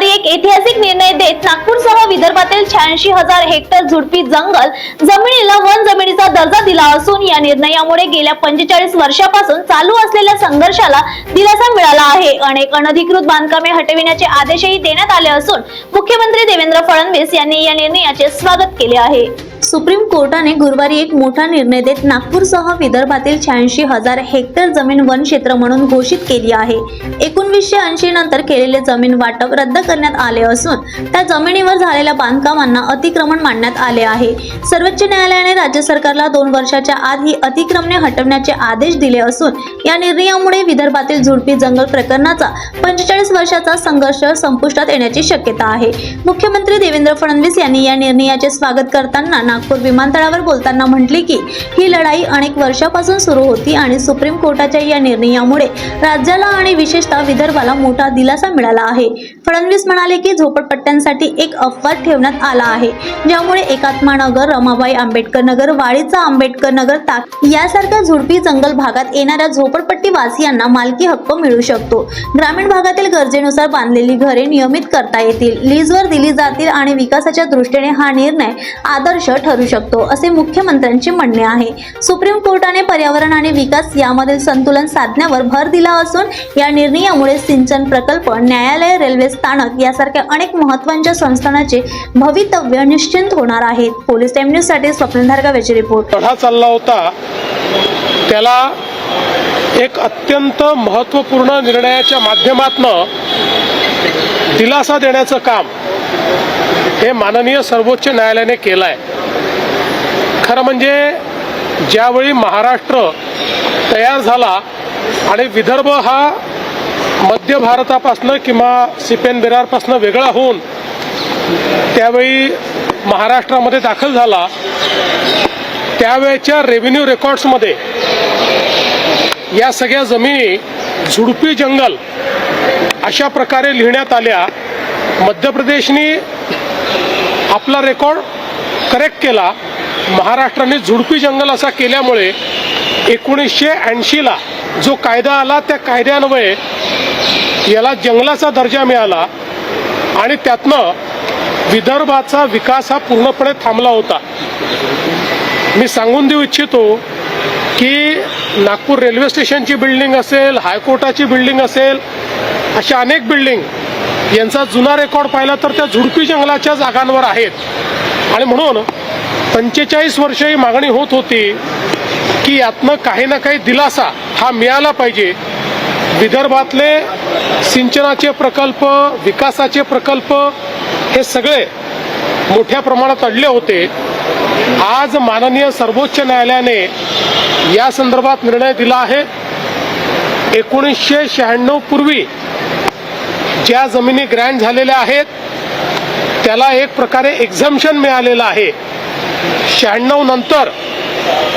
गुरुवारी एक ऐतिहासिक निर्णय देत नागपूरसह विदर्भातील शहाऐंशी हजार हेक्टर झुडपी जंगल जमिनीला वन जमिनीचा दर्जा दिला असून या निर्णयामुळे गेल्या पंचेचाळीस वर्षापासून चालू असलेल्या संघर्षाला दिलासा मिळाला आहे. अनेक अनधिकृत बांधकामे हटविण्याचे आदेशही देण्यात आले असून मुख्यमंत्री देवेंद्र फडणवीस यांनी या निर्णयाचे स्वागत केले आहे. सुप्रीम कोर्टाने गुरुवारी एक मोठा निर्णय देत नागपूरसह विदर्भातील शहाऐंशी हजार हेक्टर जमीन वन क्षेत्र म्हणून घोषित केली आहे. एकोणवीसशे ऐंशी नंतर केलेले जमीन वाटप रद्द करण्यात आले असून त्या जमिनीवर झालेल्या बांधकामांना अतिक्रमण मानण्यात आले आहे. सर्वोच्च न्यायालयाने राज्य सरकारला दोन वर्षाच्या आत ही अतिक्रमणे हटवण्याचे आदेश दिले असून या निर्णयामुळे विदर्भातील झुडपी जंगल प्रकरणाचा पंचेचाळीस वर्षाचा संघर्ष संपुष्टात येण्याची शक्यता आहे. मुख्यमंत्री देवेंद्र फडणवीस यांनी या निर्णयाचे स्वागत करताना नागपूर विमानतळावर बोलताना म्हटले की ही लढाई अनेक वर्षापासून सुरू होती आणि सुप्रीम कोर्टाच्या या निर्णयामुळे राज्याला आणि विशेषतः विदर्भाला मोठा दिलासा मिळाला आहे. फडणवीस म्हणाले की झोपडपट्ट्यांसाठी एक अपवाद ठेवण्यात आला आहे ज्यामुळे एकात्मा नगर रमाबाई आंबेडकर नगर वाडीचा आंबेडकर नगर ताक यासारख्या झुडपी जंगल भागात येणाऱ्या झोपडपट्टी वासियांना मालकी हक्क मिळू शकतो. ग्रामीण भागातील गरजेनुसार बांधलेली घरे नियमित करता येतील. लीजवर दिली जातील आणि विकासाच्या दृष्टीने हा निर्णय आदर्श ठरू शकतो असे मुख्यमंत्र्यांचे म्हणणे आहे. सुप्रीम कोर्टाने पर्यावरण आणि विकास यामधील संतुलन साधण्यावर भर दिला असून या निर्णयामुळे सिंचन प्रकल्प न्यायालय रेल्वे स्थानक यासारख्या अनेक महत्त्वाच्या संस्थानाचे भवितव्य निश्चिंत होणार आहेत. पोलीस टाइम न्यूजसाठी स्वप्नधार गावेची रिपोर्ट. हा चालला होता त्याला एक अत्यंत महत्त्वपूर्ण निर्णयाच्या माध्यमातून दिलासा देण्याचं काम हे माननीय सर्वोच्च न्यायालयाने केलं आहे खरं म्हणजे ज्यावेळी महाराष्ट्र तयार झाला आणि विदर्भ हा मध्य भारतापासनं किंवा सिपेन बिरारपासनं वेगळा होऊन त्यावेळी महाराष्ट्रामध्ये दाखल झाला त्यावेळेच्या रेव्हेन्यू रेकॉर्ड्समध्ये या सगळ्या जमिनी झुडपी जंगल अशा प्रकारे लिहिण्यात आल्या. मध्य प्रदेशनी आपला रेकॉर्ड करेक्ट केला महाराष्ट्राने झुडपी जंगल असा केल्यामुळे एकोणीसशे ऐंशीला जो कायदा आला त्या कायद्यान्वये याला जंगलाचा दर्जा मिळाला आणि त्यातनं विदर्भाचा विकास हा पूर्णपणे थांबला होता. मी सांगून देऊ इच्छितो की नागपूर रेल्वे स्टेशनची बिल्डिंग असेल हायकोर्टाची बिल्डिंग असेल अशा अनेक बिल्डिंग यांचा जुना रेकॉर्ड पाहिला तर त्या झुडपी जंगलाच्या जागांवर आहेत. आणि म्हणून पंचेचाळीस वर्ष ही मागणी होत होती की यातनं काही ना काही दिलासा हा मिळाला पाहिजे. विदर्भातले सिंचनाचे प्रकल्प विकासाचे प्रकल्प हे सगळे मोठ्या प्रमाणात अडले होते. आज माननीय सर्वोच्च न्यायालयाने या संदर्भात निर्णय दिला आहे. एकोणीसशे शहाण्णव पूर्वी ज्या जमिनी ग्रँड झालेल्या आहेत त्याला एक प्रकारे एक्झम्शन मिळालेलं आहे. शहाण्णव नंतर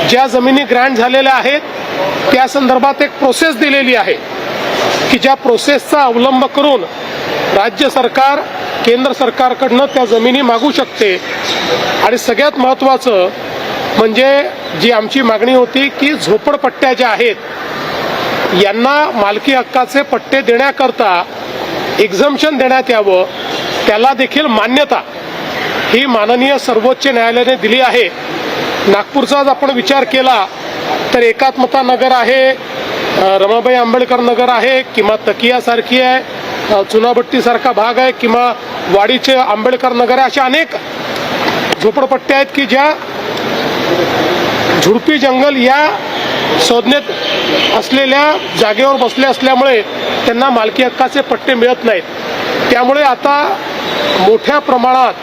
ज्या जमिनी ग्रँड झालेल्या आहेत त्या संदर्भात एक प्रोसेस दिलेली आहे की ज्या प्रोसेसचा अवलंब करून राज्य सरकार केंद्र सरकारकडनं त्या जमिनी मागू शकते. आणि सगळ्यात महत्त्वाचं म्हणजे जी आमची मागणी होती की झोपडपट्ट्या ज्या आहेत यांना मालकी हक्काचे पट्टे देण्याकरता एक्झम्शन देण्यात यावं त्याला देखील मान्यता ही माननीय सर्वोच्च न्यायालयाने दिली आहे. नागपूरचा जर आपण विचार केला तर एकात्मता नगर आहे रमाबाई आंबेडकर नगर आहे किंवा तकियासारखी आहे चुनाभट्टीसारखा भाग आहे किंवा वाडीचे आंबेडकर नगर आहे अशा अनेक झोपडपट्ट्या आहेत की ज्या झुडपी जंगल या संज्ञेत असलेल्या जागेवर बसले असल्यामुळे त्यांना मालकी हक्काचे पट्टे मिळत नाहीत. त्यामुळे आता मोठ्या प्रमाणात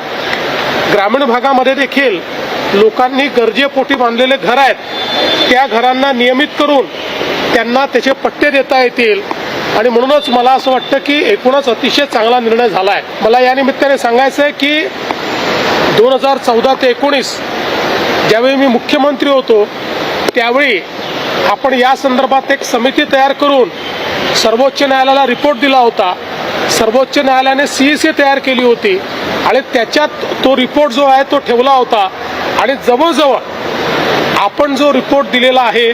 ग्रामीण भागामध्ये देखील लोकांनी गरजेपोटी बांधलेले घर आहेत. त्या घरांना नियमित करून त्यांना त्याचे पट्टे देता येतील. आणि म्हणूनच मला असं वाटतं की एकूणच अतिशय चांगला निर्णय झाला आहे मला या निमित्ताने सांगायचं आहे की दोन हजार चौदा ते एकोणीस ज्यावेळी मी मुख्यमंत्री होतो त्यावेळी आपण या संदर्भात एक समिती तयार करून सर्वोच्च न्यायालयाला रिपोर्ट दिला होता. सर्वोच्च न्यायालयाने सी तयार केली होती आणि त्याच्यात तो रिपोर्ट जो आहे तो ठेवला होता. आणि जवळजवळ आपण जो रिपोर्ट दिलेला आहे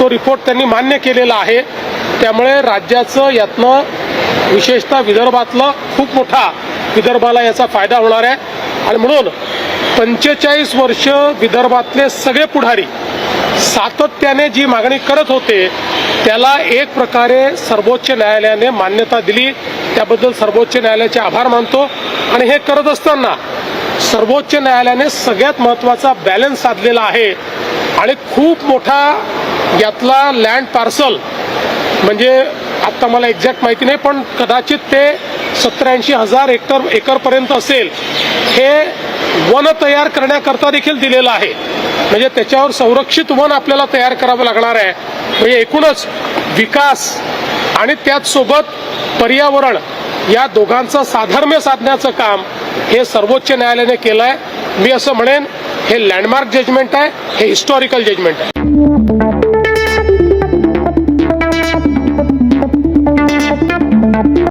तो रिपोर्ट त्यांनी मान्य केलेला आहे. त्यामुळे राज्याचं यातनं विशेषतः विदर्भातलं खूप मोठा विदर्भाला याचा फायदा होणार आहे. आणि म्हणून पंचेचाळीस वर्ष विदर्भातले सगळे पुढारी सातत्याने जी मागणी करत होते त्याला एक प्रकारे सर्वोच्च न्यायालयाने मान्यता दिली. त्याबद्दल सर्वोच्च न्यायालयाचे आभार मानतो. आणि हे करत असताना सर्वोच्च न्यायालयाने सगळ्यात महत्त्वाचा बॅलन्स साधलेला आहे. आणि खूप मोठा यातला लँड पार्सल म्हणजे आत्ता मला एक्झॅक्ट माहिती नाही पण कदाचित ते सत्तर हजार हेक्टर एकरपर्यंत असेल. हे वन तयार करण्याकरता देखील दिलेलं आहे. म्हणजे त्याच्यावर संरक्षित वन आपल्याला तयार करावं लागणार आहे. म्हणजे एकूणच विकास आणि त्याच सोबत पर्यावरण या दोघांचं साधर्म्य साधण्याचं काम हे सर्वोच्च न्यायालयाने केलं आहे मी असं म्हणेन हे लँडमार्क जजमेंट आहे हे हिस्टॉरिकल जजमेंट आहे.